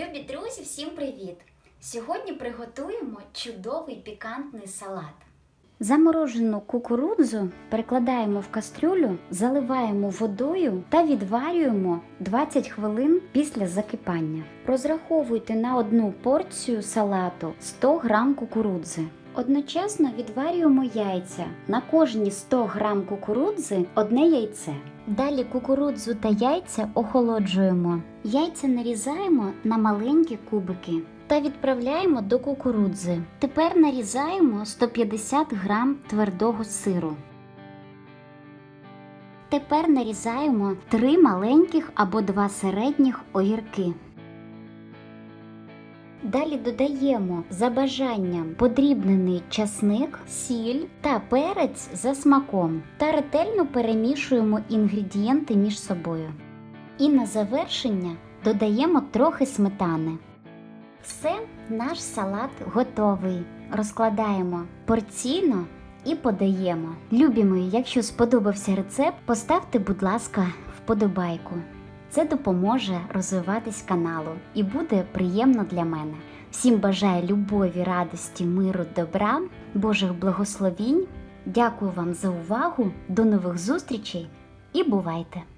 Любі друзі, всім привіт! Сьогодні приготуємо чудовий пікантний салат. Заморожену кукурудзу перекладаємо в кастрюлю, заливаємо водою та відварюємо 20 хвилин після закипання. Розраховуйте на одну порцію салату 100 г кукурудзи. Одночасно відварюємо яйця. На кожні 100 г кукурудзи одне яйце. Далі кукурудзу та яйця охолоджуємо. Яйця нарізаємо на маленькі кубики та відправляємо до кукурудзи. Тепер нарізаємо 150 г твердого сиру. Тепер нарізаємо 3 маленьких або 2 середніх огірки. Далі додаємо за бажанням подрібнений часник, сіль та перець за смаком та ретельно перемішуємо інгредієнти між собою. І на завершення додаємо трохи сметани. Все, наш салат готовий. Розкладаємо порційно і подаємо. Любі якщо сподобався рецепт, поставте, будь ласка, вподобайку. Це допоможе розвиватись каналу і буде приємно для мене. Всім бажаю любові, радості, миру, добра, Божих благословінь. Дякую вам за увагу. До нових зустрічей і бувайте!